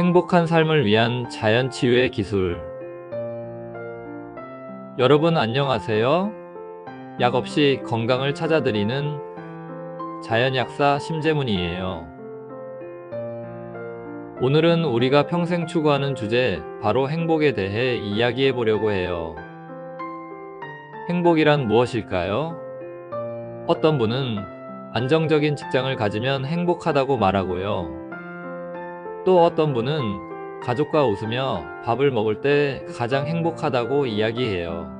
행복한 삶을 위한 자연 치유의 기술. 여러분 안녕하세요. 약 없이 건강을 찾아드리는 자연약사 심재문이에요. 오늘은 우리가 평생 추구하는 주제, 바로 행복에 대해 이야기해 보려고 해요. 행복이란 무엇일까요? 어떤 분은 안정적인 직장을 가지면 행복하다고 말하고요. 또 어떤 분은 가족과 웃으며 밥을 먹을 때 가장 행복하다고 이야기해요.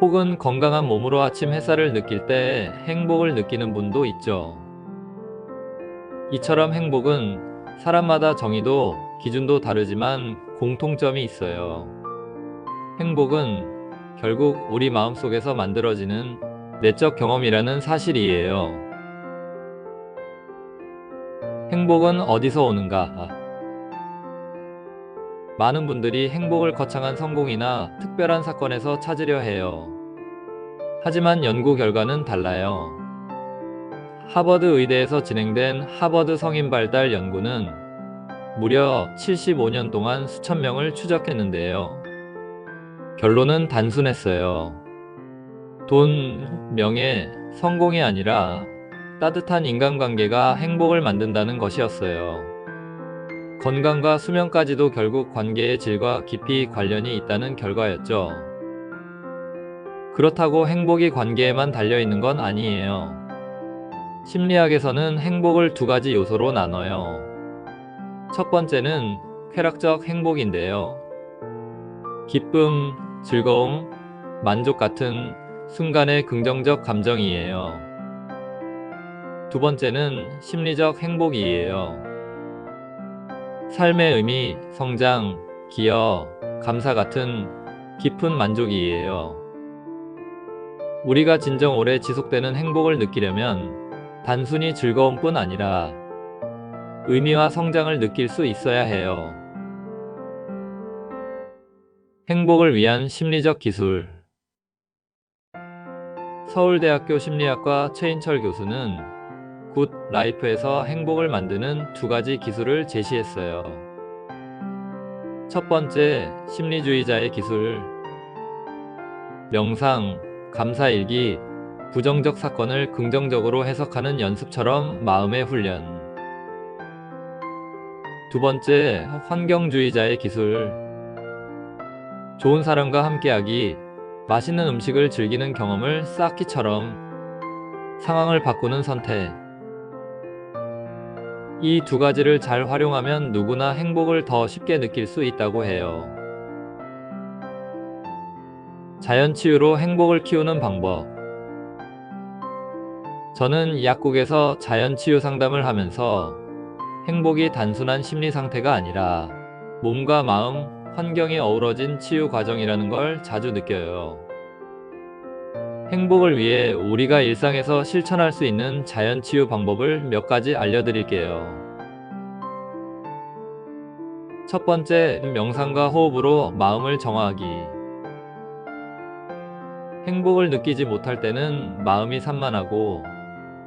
혹은 건강한 몸으로 아침 햇살을 느낄 때 행복을 느끼는 분도 있죠. 이처럼 행복은 사람마다 정의도 기준도 다르지만 공통점이 있어요. 행복은 결국 우리 마음속에서 만들어지는 내적 경험이라는 사실이에요. 행복은 어디서 오는가? 많은 분들이 행복을 거창한 성공이나 특별한 사건에서 찾으려 해요. 하지만 연구 결과는 달라요. 하버드 의대에서 진행된 하버드 성인 발달 연구는 무려 75년 동안 수천 명을 추적했는데요. 결론은 단순했어요. 돈, 명예, 성공이 아니라 따뜻한 인간관계가 행복을 만든다는 것이었어요. 건강과 수면까지도 결국 관계의 질과 깊이 관련이 있다는 결과였죠. 그렇다고 행복이 관계에만 달려있는 건 아니에요. 심리학에서는 행복을 두 가지 요소로 나눠요. 첫 번째는 쾌락적 행복인데요. 기쁨, 즐거움, 만족 같은 순간의 긍정적 감정이에요. 두 번째는 심리적 행복이에요. 삶의 의미, 성장, 기여, 감사 같은 깊은 만족이에요. 우리가 진정 오래 지속되는 행복을 느끼려면 단순히 즐거움뿐 아니라 의미와 성장을 느낄 수 있어야 해요. 행복을 위한 심리적 기술 서울대학교 심리학과 최인철 교수는 굿 라이프에서 행복을 만드는 두 가지 기술을 제시했어요. 첫 번째, 심리주의자의 기술. 명상, 감사일기, 부정적 사건을 긍정적으로 해석하는 연습처럼 마음의 훈련. 두 번째, 환경주의자의 기술. 좋은 사람과 함께하기, 맛있는 음식을 즐기는 경험을 쌓기처럼 상황을 바꾸는 선택. 이 두 가지를 잘 활용하면 누구나 행복을 더 쉽게 느낄 수 있다고 해요. 자연치유로 행복을 키우는 방법. 저는 약국에서 자연치유 상담을 하면서 행복이 단순한 심리 상태가 아니라 몸과 마음, 환경이 어우러진 치유 과정이라는 걸 자주 느껴요. 행복을 위해 우리가 일상에서 실천할 수 있는 자연 치유 방법을 몇 가지 알려드릴게요. 첫 번째, 명상과 호흡으로 마음을 정화하기. 행복을 느끼지 못할 때는 마음이 산만하고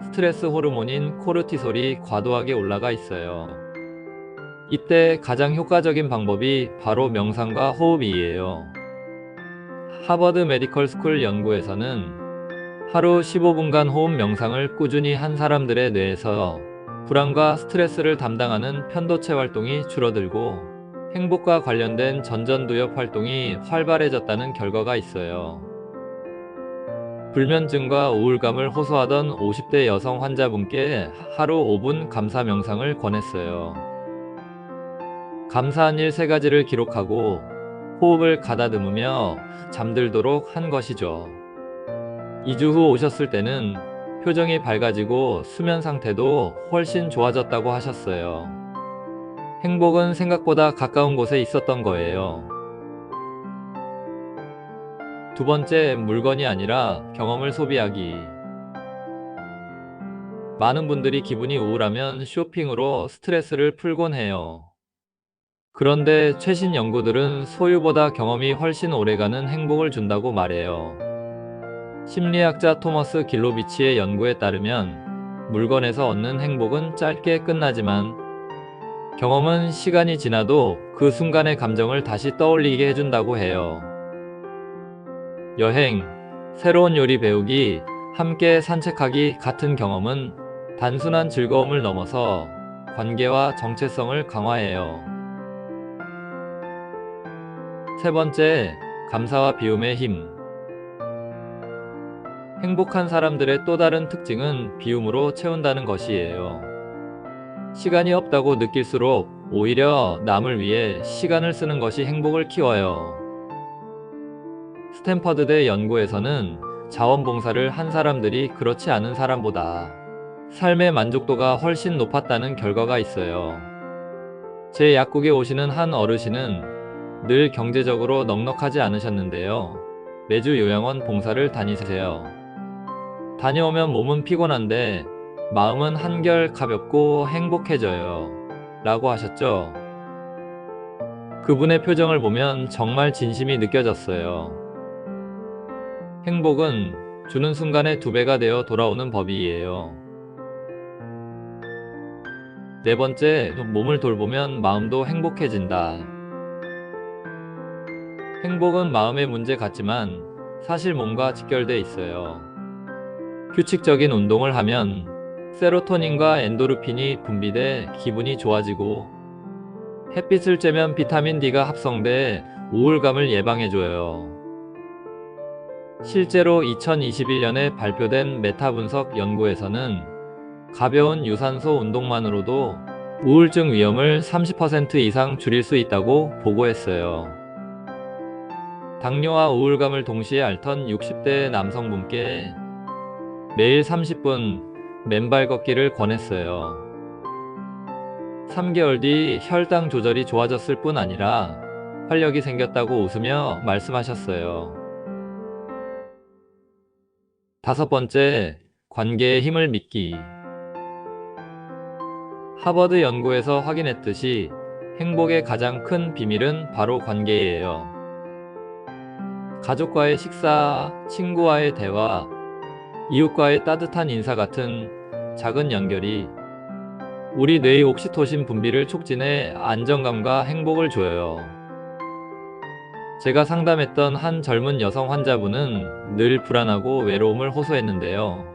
스트레스 호르몬인 코르티솔이 과도하게 올라가 있어요. 이때 가장 효과적인 방법이 바로 명상과 호흡이에요. 하버드 메디컬 스쿨 연구에서는 하루 15분간 호흡 명상을 꾸준히 한 사람들의 뇌에서 불안과 스트레스를 담당하는 편도체 활동이 줄어들고 행복과 관련된 전전두엽 활동이 활발해졌다는 결과가 있어요. 불면증과 우울감을 호소하던 50대 여성 환자분께 하루 5분 감사 명상을 권했어요. 감사한 일세 가지를 기록하고 호흡을 가다듬으며 잠들도록 한 것이죠. 2주 후 오셨을 때는 표정이 밝아지고 수면 상태도 훨씬 좋아졌다고 하셨어요. 행복은 생각보다 가까운 곳에 있었던 거예요. 두 번째, 물건이 아니라 경험을 소비하기. 많은 분들이 기분이 우울하면 쇼핑으로 스트레스를 풀곤 해요. 그런데 최신 연구들은 소유보다 경험이 훨씬 오래가는 행복을 준다고 말해요. 심리학자 토머스 길로비치의 연구에 따르면 물건에서 얻는 행복은 짧게 끝나지만 경험은 시간이 지나도 그 순간의 감정을 다시 떠올리게 해준다고 해요. 여행, 새로운 요리 배우기, 함께 산책하기 같은 경험은 단순한 즐거움을 넘어서 관계와 정체성을 강화해요. 세 번째, 감사와 비움의 힘. 행복한 사람들의 또 다른 특징은 비움으로 채운다는 것이에요. 시간이 없다고 느낄수록 오히려 남을 위해 시간을 쓰는 것이 행복을 키워요. 스탠퍼드대 연구에서는 자원봉사를 한 사람들이 그렇지 않은 사람보다 삶의 만족도가 훨씬 높았다는 결과가 있어요. 제 약국에 오시는 한 어르신은 늘 경제적으로 넉넉하지 않으셨는데요. 매주 요양원 봉사를 다니세요. 다녀오면 몸은 피곤한데 마음은 한결 가볍고 행복해져요. 라고 하셨죠. 그분의 표정을 보면 정말 진심이 느껴졌어요. 행복은 주는 순간에 두 배가 되어 돌아오는 법이에요. 네 번째, 몸을 돌보면 마음도 행복해진다. 행복은 마음의 문제 같지만 사실 몸과 직결돼 있어요. 규칙적인 운동을 하면 세로토닌과 엔도르핀이 분비돼 기분이 좋아지고 햇빛을 쬐면 비타민 D가 합성돼 우울감을 예방해줘요. 실제로 2021년에 발표된 메타 분석 연구에서는 가벼운 유산소 운동만으로도 우울증 위험을 30% 이상 줄일 수 있다고 보고했어요. 당뇨와 우울감을 동시에 앓던 60대 남성분께 매일 30분 맨발 걷기를 권했어요. 3개월 뒤 혈당 조절이 좋아졌을 뿐 아니라 활력이 생겼다고 웃으며 말씀하셨어요. 다섯 번째, 관계의 힘을 믿기. 하버드 연구에서 확인했듯이 행복의 가장 큰 비밀은 바로 관계예요. 가족과의 식사, 친구와의 대화, 이웃과의 따뜻한 인사 같은 작은 연결이 우리 뇌의 옥시토신 분비를 촉진해 안정감과 행복을 줘요. 제가 상담했던 한 젊은 여성 환자분은 늘 불안하고 외로움을 호소했는데요.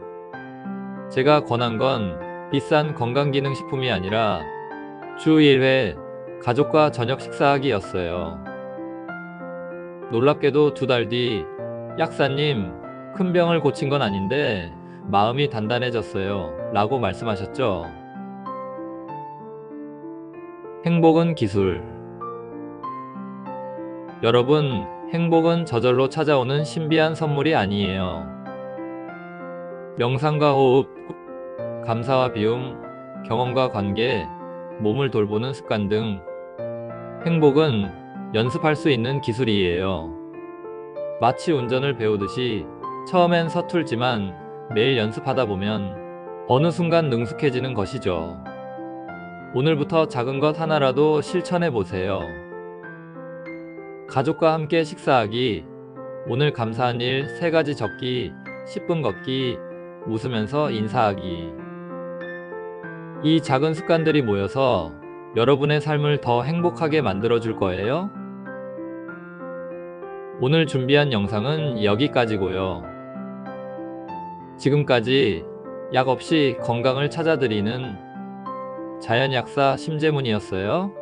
제가 권한 건 비싼 건강기능식품이 아니라 주 1회 가족과 저녁 식사하기였어요. 놀랍게도 두 달 뒤 약사님 큰 병을 고친 건 아닌데 마음이 단단해졌어요. 라고 말씀하셨죠. 행복은 기술. 여러분, 행복은 저절로 찾아오는 신비한 선물이 아니에요. 명상과 호흡, 감사와 비움, 경험과 관계, 몸을 돌보는 습관 등 행복은 연습할 수 있는 기술이에요. 마치 운전을 배우듯이 처음엔 서툴지만 매일 연습하다 보면 어느 순간 능숙해지는 것이죠. 오늘부터 작은 것 하나라도 실천해 보세요. 가족과 함께 식사하기, 오늘 감사한 일세 가지 적기, 10분 걷기, 웃으면서 인사하기. 이 작은 습관들이 모여서 여러분의 삶을 더 행복하게 만들어 줄 거예요. 오늘 준비한 영상은 여기까지고요. 지금까지 약 없이 건강을 찾아드리는 자연약사 심재문이었어요.